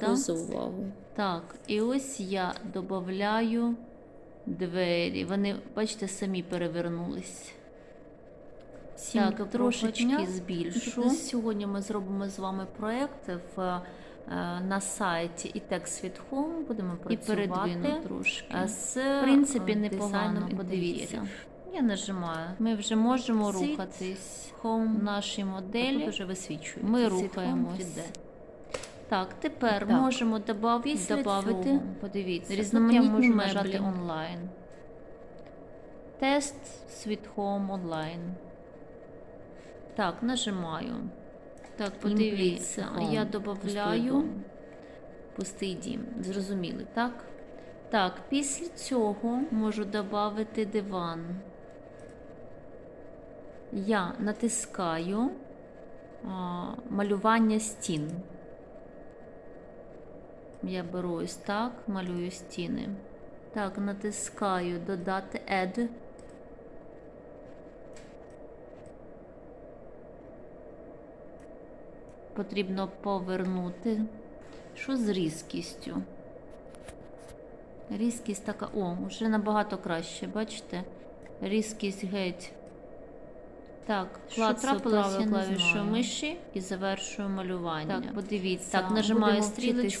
Дякую за увагу. Так, і ось я додаю двері. Вони, бачите, самі перевернулись. Всім так, трошечки збільшу. Сьогодні ми зробимо з вами проєкт в, е, на сайті і текст від Home. Будемо І працювати передвину трошки. е, з В принципі, е, непогано, подивіться. Я нажимаю. Ми вже можемо Світ, рухатись Home. нашій моделі. Тут уже висвічується. Ми рухаємось. Так, тепер Так. можемо добавити подивіться, різноманітні тут я можу меблі нажати онлайн. Тест Sweet Home онлайн. Так, нажимаю. Так, подивіться, Home. я додаю пустий дім. Зрозуміли, так? Так, після цього можу додати диван. Я натискаю а, малювання стін. Я беру ось так, малюю стіни. Так, натискаю додати Add. Потрібно повернути. Що з різкістю? Різкість така, о, вже набагато краще, бачите? Різкість геть. Так, клацаю правою клавішою миші і завершую малювання. Так, подивіться. Так, нажимаю стрілочку